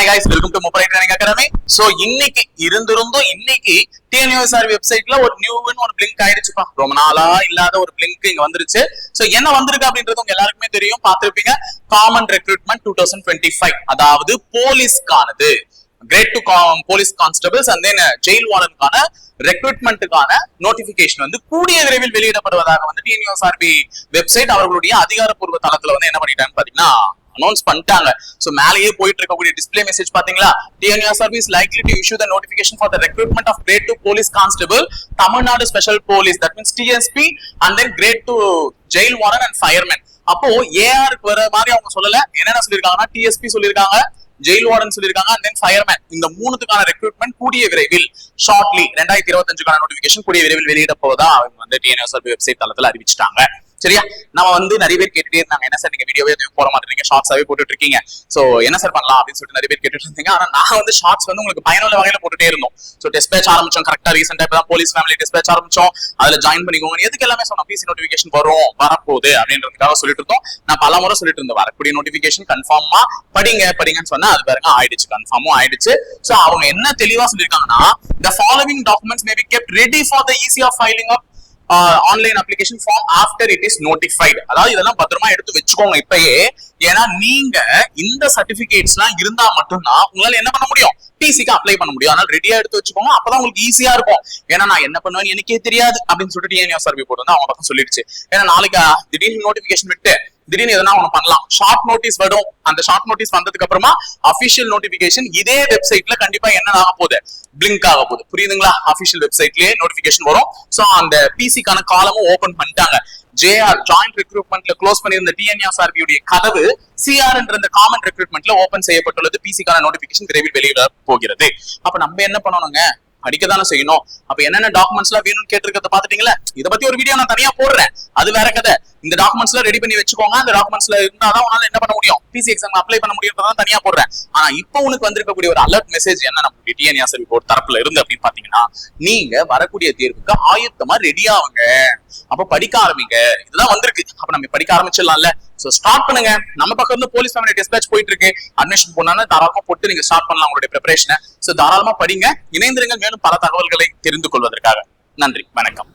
Hi guys welcome to முப்பரை training academy so இன்னைக்கு இருந்திருந்தும் இன்னைக்கு டிஎன்யூஎஸ்ஆர் வெப்சைட்ல ஒரு நியூன்னு ஒரு பிளிங்க் ஆயிடுச்சுப்பா ரொம்ப நாளா இல்லாத ஒரு பிளிங்க் இங்க வந்துருச்சு. சோ என்ன வந்திருக்கு அப்படின்றது உங்க எல்லாருக்குமே தெரியும். பார்த்திருப்பீங்க. Common recruitment two thousand twenty five அதாவது போலீஸ்க்கானது grade two police constables and then jail வார்டனுக்கான ரெக்ரூட்மெண்ட்டுக்கான நோட்டிபிகேஷன் வந்து கூடிய விரைவில் வெளியிடப்படுவதாக வந்து டிஎன்யூஎஸ்ஆர்பி வெப்சைட் அவர்களுடைய அதிகாரப்பூர்வ தளத்துல வந்து என்ன பண்ணிட்டாங்க பாத்தீங்கன்னா அனௌன்ஸ் பண்ணிட்டாங்க. சோ மேலேயே போயிட்டு இருக்கக்கூடிய டிஸ்ப்ளே மெசேஜ் பாத்தீங்களா TNR service likely to issue the notification for the recruitment of grade two police constable Tamil Nadu special police that means TSP and then grade two jail warden and fireman அப்போ ஏஆருக்கு வர மாதிரி அவங்க சொல்லல. என்னென்ன சொல்லியிருக்காங்கன்னா TSP சொல்லிருக்காங்க jail warden சொல்லிருக்காங்க அண்ட் தென் ஃபயர்மேன் இந்த மூணுத்துக்கான ரெக்ரூட்மெண்ட் கூடிய விரைவில் ஷார்ட்லி ரெண்டாயிரத்தி இருபத்தஞ்சுக்கான நோட்டிபிகேஷன் கூடிய விரைவில் வெளியிட போவதா அவங்க வந்து டிஎன்எஸ்ஆர்பி வெப்சைட் தளத்தில் அறிவிச்சிட்டாங்க. சரியா? நம்ம வந்து நிறைய பேர் கேட்டுட்டே இருந்தாங்க. என்ன சார் நீங்க வீடியோவே எதுவும் போட மாட்டேங்க ஷார்ட்ஸாவே போட்டுட்டு இருக்கீங்க சோ என்ன சார் பண்ணலாம் அப்படின்னு சொல்லிட்டு நிறைய பேர் கேட்டுட்டு இருந்தீங்க. ஆனா நான் வந்து ஷார்ட்ஸ் வந்து உங்களுக்கு பயனுள்ள வகையில போட்டுட்டே இருந்தோம். சோ டெஸ்ட் பேட்ச் ஆரம்பிச்சோம் கரெக்டா ரீசெண்டா இப்பதான் போலீஸ் ஃபேமிலி டெஸ்ட் பேட்ச் ஆரம்பிச்சோம். அதுல ஜாயின் பண்ணிக்கோங்க. எதுக்கு எல்லாமே சொன்னோம்? பிசி நோட்டிபிகேஷன் வரும் வரப்போகுது அப்படின்றதுக்காக சொல்லிட்டு இருந்தோம். நான் பல முறை சொல்லிட்டு இருந்தேன் வரக்கூடிய நோட்டிபிகேஷன் கன்ஃபார்மா படிங்க படிங்கன்னு சொன்னா அது பாருங்க ஆயிடுச்சு. கன்ஃபார்மும் ஆயிடுச்சு. சோ அவங்க என்ன தெளிவா சொல்லிருக்காங்கன்னா the following documents may be kept ready for the easy of filing of online application form after it is notified அதாவது இதெல்லாம் பத்திரமா எடுத்து வச்சுக்கோங்க இப்பயே. ஏன்னா நீங்க இந்த சர்டிபிகேட்ஸ் எல்லாம் இருந்தா மட்டும்தான் உங்களால என்ன பண்ண முடியும்? டிசிக்கு அப்ளை பண்ண முடியும். அதனால ரெடியா எடுத்து வச்சுக்கோங்க. அப்பதான் உங்களுக்கு ஈஸியா இருக்கும். ஏன்னா நான் என்ன பண்ணுவேன்னு எனக்கே தெரியாது அப்படின்னு சொல்லிட்டு டிஎன்ஏ சர்வே போட்டு வந்து அவங்க பக்கம் சொல்லிடுச்சு. ஏன்னா நாளைக்கு திடீர்னு நோட்டிபிகேஷன் விட்டு திடீர்னு எதனா ஒண்ணு பண்ணலாம். ஷார்ட் நோட்டீஸ் வரும். அந்த ஷார்ட் நோட்டீஸ் வந்ததுக்கு அப்புறமா அபிஷியல் நோட்டிபிகேஷன் இதே வெப்சைட்ல கண்டிப்பா என்ன ஆக போகுது? பிளிங்க் ஆக போகுது. புரியுதுங்களா? அபிஷியல் வெப்சைட்லயே நோட்டிபிகேஷன் வரும். சோ அந்த பிசிக்கான காலமும் ஓபன் பண்ணிட்டாங்க. ஜேஆர் ஜாயிண்ட் ரெக்ரூட்மெண்ட்ல க்ளோஸ் பண்ணியிருந்த டிஎன்ஆர்பியுடைய கதவு சிஆர் என்ற இந்த காமன் ரெக்ரூட்மெண்ட்ல ஓபன் செய்யப்பட்டுள்ளது. பிசிக்கான நோட்டிபிகேஷன் விரைவில் வெளியிட போகிறது. அப்ப நம்ம என்ன பண்ணணுங்க? படிக்க தானே செய்யணும். அப்ப என்னென்ன டாக்குமெண்ட்ஸ் எல்லாம் வேணும்னு கேட்டிருக்கிறத பாத்துட்டீங்களா இத பத்தி ஒரு வீடியோ நான் தனியா போடுறேன். அது வேற கதை. இந்த டாக்குமெண்ட்ஸ் எல்லாம் ரெடி பண்ணி வச்சுக்கோங்க. அந்த டாக்குமெண்ட்ஸ்ல இருந்தாதான் உன்னால என்ன பண்ண முடியும்? பிசி எக்ஸாம் அப்ளை பண்ண முடியும்ன்றதான் தனியா போடுறேன். ஆனா இப்போ உனக்கு வந்திருக்கக்கூடிய ஒரு அலர்ட் மெசேஜ் என்ன? நம்ம டிஎன்ஆர்சி போர்ட் தரப்புல இருந்து அப்படின்னு பாத்தீங்கன்னா நீங்க வரக்கூடிய தேர்வுக்கு ஆயத்தமா ரெடி ஆகுங்க அப்ப படிக்க ஆரம்பிங்க. இதெல்லாம் வந்திருக்கு. அப்ப நம்ம படிக்க ஆரம்பிச்சிடலாம்ல. சோ ஸ்டார்ட் பண்ணுங்க. நம்ம பக்கம் இருந்து போலீஸ் ஃபேமிலி டெஸ்ட் போயிட்டு இருக்கு அட்மிஷன் போனாலும் தாராளமா போட்டு நீங்க ஸ்டார்ட் பண்ணலாம் உங்களுடைய ப்ரிப்பரேஷனை சோ தாராளமா படிங்க. இணைந்திருங்கள் மேலும் பல தகவல்களை தெரிந்து கொள்வதற்காக. நன்றி. வணக்கம்.